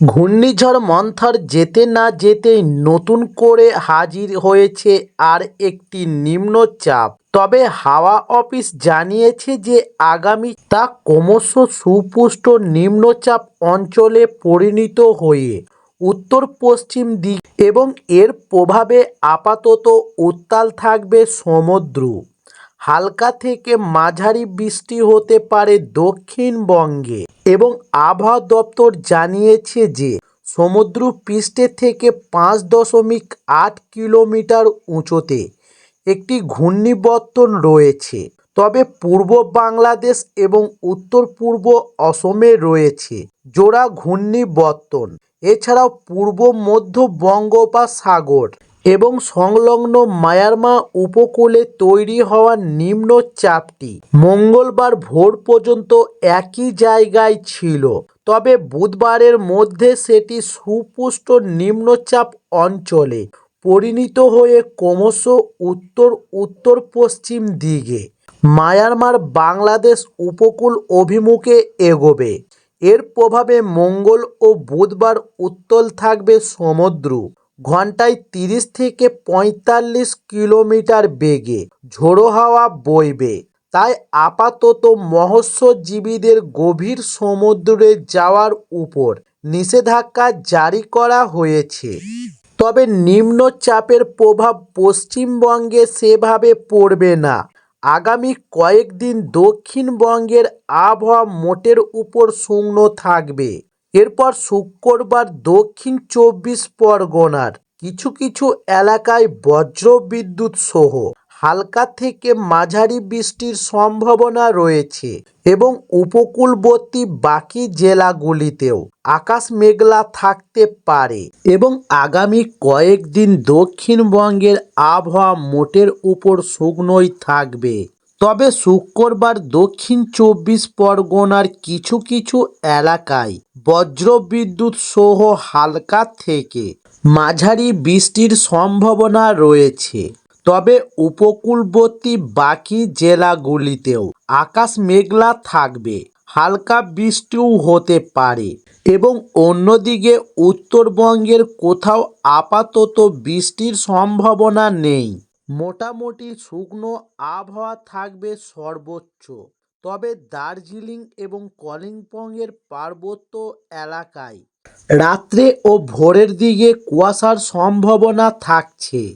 ঘূর্ণিঝড় মন্থর যেতে না যেতেই নতুন করে হাজির হয়েছে আর একটি নিম্নচাপ। তবে হাওয়া অফিস জানিয়েছে যে আগামী তা ক্রমশ সুপুষ্ট নিম্নচাপ অঞ্চলে পরিণত হয়ে উত্তর পশ্চিম দিক এবং এর প্রভাবে আপাতত উত্তাল থাকবে সমুদ্র। হালকা থেকে মাঝারি বৃষ্টি হতে পারে দক্ষিণবঙ্গে এবং আবহাওয়া দপ্তর জানিয়েছে যে সমুদ্র পৃষ্ঠে থেকে পাঁচ দশমিক আট কিলোমিটার উঁচুতে একটি ঘূর্ণিবর্তন রয়েছে। তবে পূর্ব বাংলাদেশ এবং উত্তর পূর্ব অসমে রয়েছে জোড়া ঘূর্ণিবর্তন। এছাড়াও পূর্ব মধ্য বঙ্গোপসাগর এবং সংলগ্ন মায়ানমার উপকূলে তৈরি হওয়া নিম্নচাপটি মঙ্গলবার ভোর পর্যন্ত একই জায়গায় ছিল। তবে বুধবারের মধ্যে সেটি সুপুষ্ট নিম্নচাপ অঞ্চলে পরিণত হয়ে ক্রমশ উত্তর উত্তর পশ্চিম দিকে মায়ানমার বাংলাদেশ উপকূল অভিমুখে এগোবে। এর প্রভাবে মঙ্গল ও বুধবার উত্তল থাকবে সমুদ্র। ঘন্টায় তিরিশ থেকে পঁয়তাল্লিশ কিলোমিটার বেগে ঝোড়ো হাওয়া বইবে। তাই আপাতত মৎস্যজীবীদের গভীর সমুদ্রে যাওয়ার উপর নিষেধাজ্ঞা জারি করা হয়েছে। তবে নিম্নচাপের প্রভাব পশ্চিমবঙ্গে সেভাবে পড়বে না। আগামী কয়েকদিন দক্ষিণবঙ্গের আবহাওয়া মোটের উপর শুকনো থাকবে। এরপর শুক্রবার দক্ষিণ চব্বিশ পরগনার কিছু কিছু এলাকায় বজ্রবিদ্যুৎ সহ হালকা থেকে মাঝারি বৃষ্টির সম্ভাবনা রয়েছে এবং উপকূলবর্তী বাকি জেলাগুলিতেও আকাশ মেঘলা থাকতে পারে এবং আগামী কয়েকদিন দক্ষিণবঙ্গের আবহাওয়া মোটের উপর শুকনোই থাকবে। তবে শুক্রবার দক্ষিণ চব্বিশ পরগনার কিছু কিছু এলাকায় বজ্রবিদ্যুৎ সহ হালকা থেকে মাঝারি বৃষ্টির সম্ভাবনা রয়েছে। তবে উপকূলবর্তী বাকি জেলাগুলিতেও আকাশ মেঘলা থাকবে, হালকা বৃষ্টিও হতে পারে এবং অন্যদিকে উত্তরবঙ্গের কোথাও আপাতত বৃষ্টির সম্ভাবনা নেই। মোটামুটি শুকনো আবহাওয়া থাকবে সর্বোচ্চ। তবে দার্জিলিং এবং কলিম্পংয়ের পার্বত্য এলাকায় রাত্রে ও ভোরের দিকে কুয়াশার সম্ভাবনা থাকছে।